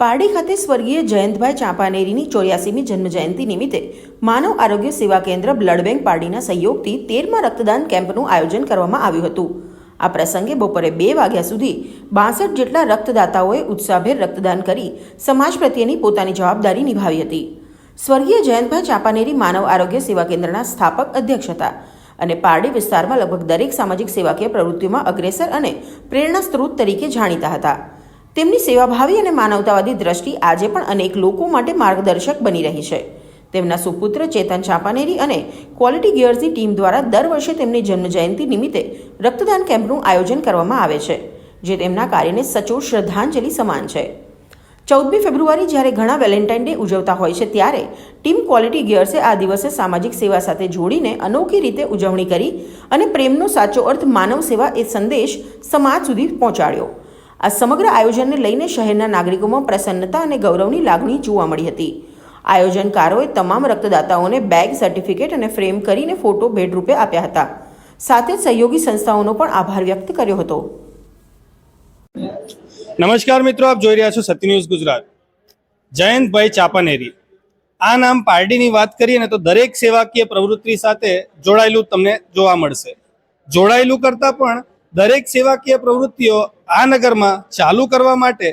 પારડી ખાતે સ્વર્ગીય જયંતભાઈ ચાંપાનેરીની ચોર્યાસીમી જન્મજયંતિ નિમિત્તે માનવ આરોગ્ય સેવા કેન્દ્ર બ્લડ બેંક પારડીના સહયોગથી તેરમા રક્તદાન કેમ્પનું આયોજન કરવામાં આવ્યું હતું. આ પ્રસંગે બપોરે બે વાગ્યા સુધી બાસઠ જેટલા રક્તદાતાઓએ ઉત્સાહભેર રક્તદાન કરી સમાજ પ્રત્યેની પોતાની જવાબદારી નિભાવી હતી. સ્વર્ગીય જયંતભાઈ ચાંપાનેરી માનવ આરોગ્ય સેવા કેન્દ્રના સ્થાપક અધ્યક્ષ હતા અને પારડી વિસ્તારમાં લગભગ દરેક સામાજિક સેવાકીય પ્રવૃત્તિઓમાં અગ્રેસર અને પ્રેરણા સ્ત્રોત તરીકે જાણીતા હતા. તેમની સેવાભાવી અને માનવતાવાદી દ્રષ્ટિ આજે પણ અનેક લોકો માટે માર્ગદર્શક બની રહી છે. તેમના સુપુત્ર ચેતન ચાંપાનેરી અને ક્વોલિટી ગિયર્સની ટીમ દ્વારા દર વર્ષે તેમની જન્મજયંતિ નિમિત્તે રક્તદાન કેમ્પનું આયોજન કરવામાં આવે છે, જે તેમના કાર્યને સચોટ શ્રદ્ધાંજલિ સમાન છે. ચૌદમી ફેબ્રુઆરી જ્યારે ઘણા વેલેન્ટાઇન ડે ઉજવતા હોય છે ત્યારે ટીમ ક્વોલિટી ગિયર્સે આ દિવસે સામાજિક સેવા સાથે જોડીને અનોખી રીતે ઉજવણી કરી અને પ્રેમનો સાચો અર્થ માનવ સેવા એ સંદેશ સમાજ સુધી પહોંચાડ્યો. આ સમગ્ર આયોજનને લઈને શહેરના નાગરિકોમાં પ્રસન્નતા અને ગૌરવની લાગણી જોવા મળી હતી. આયોજનકારોએ તમામ રક્તદાતાઓને બેગ, સર્ટિફિકેટ અને ફ્રેમ કરીને ફોટો ભેટરૂપે આપ્યા હતા. સાથે સહયોગી સંસ્થાઓનો પણ આભાર વ્યક્ત કર્યો હતો. નમસ્કાર મિત્રો, આપ જોઈ રહ્યા છો સત્ય ન્યૂઝ ગુજરાત. જયંતભાઈ ચાપાનેરી. આ નામ પાર્ટીની વાત કરીએ ને તો દરેક સેવાકીય પ્રવૃત્તિ સાથે જોડાયેલું તમને જોવા મળશે. જોડાયેલું કરતાં પણ દરેક સેવાકીય પ્રવૃત્તિઓ આ નગરમાં ચાલુ કરવા માટે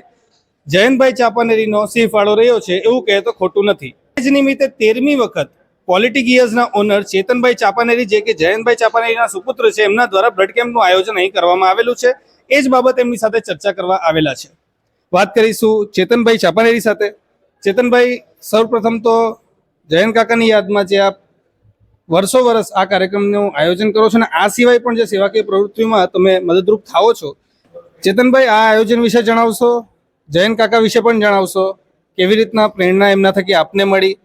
જયંતભાઈ ચાપાનેરીનો સિંહ ફાળો રહ્યો છે એવું કહે તો ખોટું નથી. જ નિમિત્તે તેરમી વખત ક્વોલિટી ગિયર્સના ઓનર ચેતનભાઈ ચાપાનેરી જે કે જયંતભાઈ ચાપાનેરીના સુપુત્ર છે એમના દ્વારા બ્લડ કેમ્પનું આયોજન અહીં કરવામાં આવેલું છે. એ જ બાબત એમની સાથે ચર્ચા કરવા આવેલા છે. વાત કરીશું ચેતનભાઈ ચાપાનેરી સાથે. ચેતનભાઈ, સૌપ્રથમ તો જયંત કાકાની યાદમાં જે આપ વર્ષો વર્ષ આ કાર્યક્રમનું આયોજન કરો છો અને આ સિવાય પણ જે સેવાકીય પ્રવૃત્તિઓમાં તમે મદદરૂપ થાઓ છો. ચેતનભાઈ, આ આયોજન વિશે જણાવશો? જયંત કાકા વિશે પણ જણાવશો? કેવી રીતના પ્રેરણા એમના થકી આપને મળી?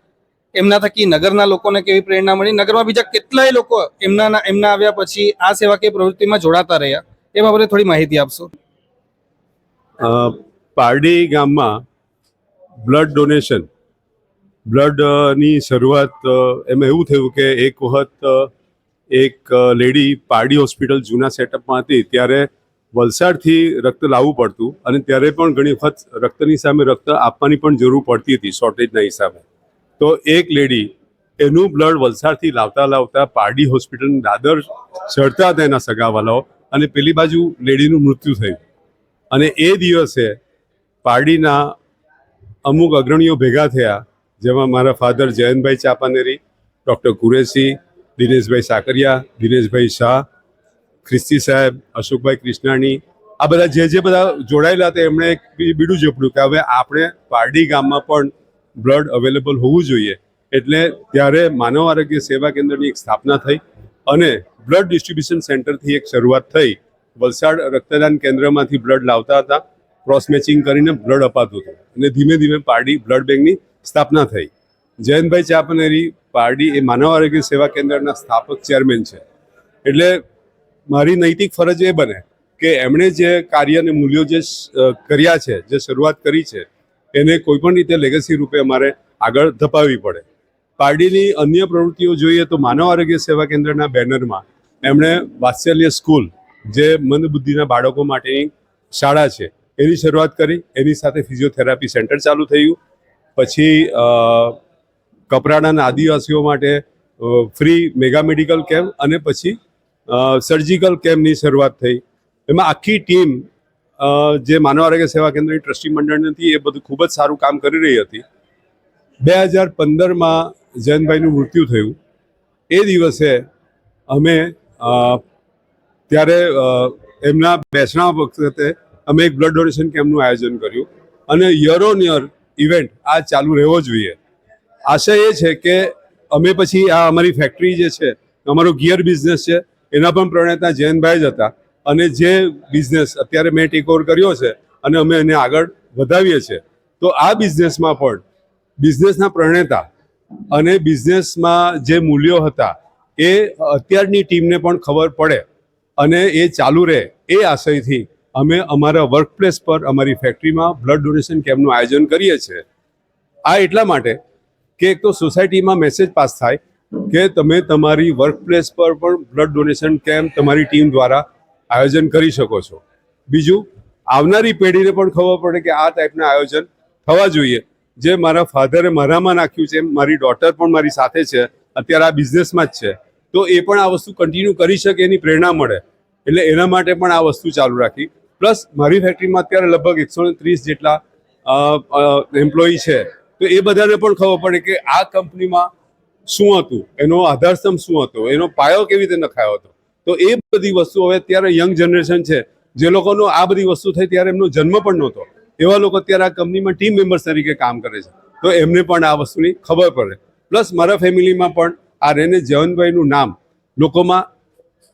એમના થકી નગરના લોકોને કેવી પ્રેરણા મળી? નગરમાં બીજા કેટલાય લોકો એમના એમના આવ્યા પછી આ સેવાકીય પ્રવૃત્તિમાં જોડાતા રહ્યા? એ બાબતે થોડી માહિતી આપશો. પારડી ગામમાં બ્લડ ડોનેશન બ્લડની શરૂઆત એમાં એવું થયું કે એક વખત એક લેડી પારડી હોસ્પિટલ જૂના સેટઅપમાં હતી. ત્યારે વલસાડથી રક્ત લાવવું પડતું અને ત્યારે પણ ઘણી વખત રક્તની સામે રક્ત આપવાની પણ જરૂર પડતી હતી, શોર્ટેજના હિસાબે. તો એક લેડી, એનું બ્લડ વલસાડથી લાવતા લાવતા પારડી હોસ્પિટલ દાદર ચડતા હતા એના સગાવાલાઓ અને પેલી બાજુ લેડીનું મૃત્યુ થયું. અને એ દિવસે પારડીના અમુક અગ્રણીઓ ભેગા થયા જેમાં મારા ફાધર જયંતભાઈ ચાપાનેરી ડૉક્ટર કુરેશી, દિનેશભાઈ સાકરિયા, દિનેશભાઈ શાહ, ખ્રિસ્તી સાહેબ, અશોકભાઈ કૃષ્ણાણી, આ બધા જે જે બધા જોડાયેલા હતા, એમણે એક બીડું ઝપડ્યું કે હવે આપણે પારડી ગામમાં પણ બ્લડ અવેલેબલ હોવું જોઈએ. એટલે ત્યારે માનવ આરોગ્ય સેવા કેન્દ્રની એક સ્થાપના થઈ અને બ્લડ ડિસ્ટ્રીબ્યુશન સેન્ટરથી એક શરૂઆત થઈ. વલસાડ રક્તદાન કેન્દ્રમાંથી બ્લડ લાવતા હતા. ક્રોસ મેચિંગ કરીને બ્લડ અપાતું હતું. અને ધીમે ધીમે પારડી બ્લડ બેંકની સ્થાપના થઈ. જયંતભાઈ ચાપનેરી પારડી એ માનવ આરોગ્ય સેવા કેન્દ્રના સ્થાપક ચેરમેન છે. એટલે મારી નૈતિક ફરજ એ બને કે એમણે જે કાર્ય અને મૂલ્યો જે કર્યા છે, જે શરૂઆત કરી છે, એને કોઈપણ રીતે લેગસી રૂપે અમારે આગળ ધપાવવી પડે. પારડીની અન્ય પ્રવૃત્તિઓ જોઈએ તો માનવ આરોગ્ય સેવા કેન્દ્રના બેનરમાં એમણે વાત્સલ્ય સ્કૂલ, જે મંદબુદ્ધિના બાળકો માટેની શાળા છે, એની શરૂઆત કરી, એની સાથે ફિઝિયોથેરાપી સેન્ટર ચાલુ થયું. પછી કપરાડાના આદિવાસીઓ માટે ફ્રી મેગા મેડિકલ કેમ્પ અને પછી સર્જિકલ કેમ્પની શરૂઆત થઈ. એમાં આખી ટીમ જે માનવ આરોગ્ય સેવા કેન્દ્રની ટ્રસ્ટી મંડળ હતી, એ બધું ખૂબ જ સારું કામ કરી રહી હતી. બે હજાર પંદરમાં જયંતભાઈનું મૃત્યુ થયું. એ દિવસે અમે ત્યારે એમના બેસણા વખતે અમે એક બ્લડ ડોનેશન કેમ્પનું આયોજન કર્યું. અને યર ઓન યર ઇવેન્ટ આ ચાલુ રહેવો જોઈએ. આશય એ છે કે અમે પછી આ અમારી ફેક્ટરી જે છે, અમારો ગિયર બિઝનેસ છે, એના પણ પ્રણેતા જયંતભાઈ જ હતા. અને જે બિઝનેસ અત્યારે મેં ટેક ઓવર કર્યો છે અને અમે એને આગળ વધાવીએ છીએ. તો આ બિઝનેસમાં પણ બિઝનેસના પ્રણેતા અને બિઝનેસમાં જે મૂલ્યો હતા, એ અત્યારની ટીમને પણ ખબર પડે અને એ ચાલુ રહે એ આશયથી અમે અમારા વર્કપ્લેસ પર, અમારી ફેક્ટરીમાં બ્લડ ડોનેશન કેમ્પનું આયોજન કરીએ છીએ. આ એટલા માટે કે એક તો સોસાયટીમાં મેસેજ પાસ થાય કે તમે તમારી વર્કપ્લેસ પર પણ બ્લડ ડોનેશન કેમ્પ તમારી ટીમ દ્વારા આયોજન કરી શકો છો. બીજું, આવનારી પેઢીને પણ ખબર પડે કે આ ટાઈપના આયોજન થવા જોઈએ. જે મારા ફાધરે મારામાં નાખ્યું છે, મારી ડોટર પણ મારી સાથે છે, અત્યારે આ બિઝનેસમાં જ છે. તો એ પણ આ વસ્તુ કન્ટિન્યુ કરી શકે એની પ્રેરણા મળે. એટલે એના માટે પણ આ વસ્તુ ચાલુ રાખી. પ્લસ મારી ફેક્ટરીમાં અત્યારે લગભગ એકસો ત્રીસ જેટલા એમ્પ્લોયી છે. તો એ બધાને પણ ખબર પડે કે આ કંપનીમાં શું હતું? એનો આધારસ્તંભ શું હતો? એનો પાયો કેવી રીતે નખાયો હતો? તો એ બધી વસ્તુ હવે અત્યારે યંગ જનરેશન છે. જે લોકોનો આ બધી વસ્તુ થઈ ત્યારે એમનો જન્મ પણ નહોતો. એવા લોકો અત્યારે આ કંપનીમાં ટીમ મેમ્બર્સ તરીકે કામ કરે છે. તો એમને પણ આ વસ્તુની ખબર પડે. પ્લસ મારા ફેમિલીમાં પણ આ રેને જયવંતભાઈનું નામ લોકોમાં,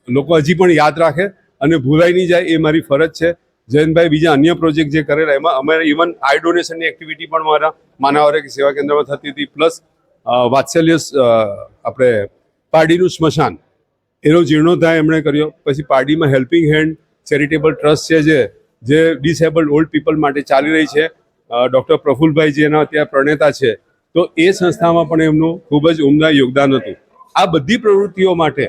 લોકો હજી પણ યાદ રાખે. અને ભૂલાઈ નહીં જાય એ મારી ફરજ છે. જયંતભાઈ, બીજા અન્ય પ્રોજેક્ટ જે કરેલા, એમાં અમારે ઇવન આઈ ડોનેશનની એક્ટિવિટી પણ મારા માનવ સેવા કેન્દ્રમાં થતી હતી. પ્લસ વાત્સલ્ય આપણે પારડીનું સ્મશાન, એનો જીર્ણોદ્ધાર એમણે કર્યો. પછી પારડીમાં હેલ્પિંગ હેન્ડ ચેરિટેબલ ટ્રસ્ટ છે જે જે ડિસેબલ્ડ ઓલ્ડ પીપલ માટે ચાલી રહી છે. ડૉક્ટર પ્રફુલભાઈ જે એના ત્યાં પ્રણેતા છે. તો એ સંસ્થામાં પણ એમનું ખૂબ જ ઉમદા યોગદાન હતું. આ બધી પ્રવૃત્તિઓ માટે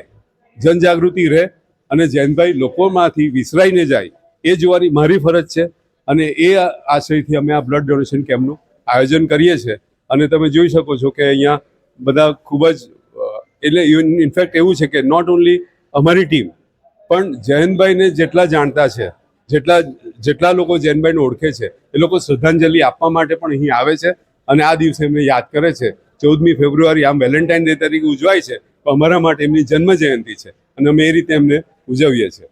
જનજાગૃતિ રહે. અને જૈનભાઈ લોકોમાંથી વિસરાઈને જાય, એ જોવાની મારી ફરજ છે. અને એ આશયથી અમે આ બ્લડ ડોનેશન કેમ્પનું આયોજન કરીએ છીએ. અને તમે જોઈ શકો છો કે અહીંયા બધા ખૂબ જ એટલે ઇનફેક્ટ એવું છે કે નોટ ઓન્લી અમારી ટીમ, પણ જયંતભાઈને જેટલા જાણતા છે, જેટલા જેટલા લોકો જયંતભાઈને ઓળખે છે, એ લોકો શ્રદ્ધાંજલિ આપવા માટે પણ અહીં આવે છે. અને આ દિવસે એમને યાદ કરે છે. ચૌદમી ફેબ્રુઆરી આમ વેલેન્ટાઇન ડે તરીકે ઉજવાય છે. અમારા માટે એમની જન્મ જયંતિ છે. અને અમે એ રીતે એમને ઉજવીએ છીએ.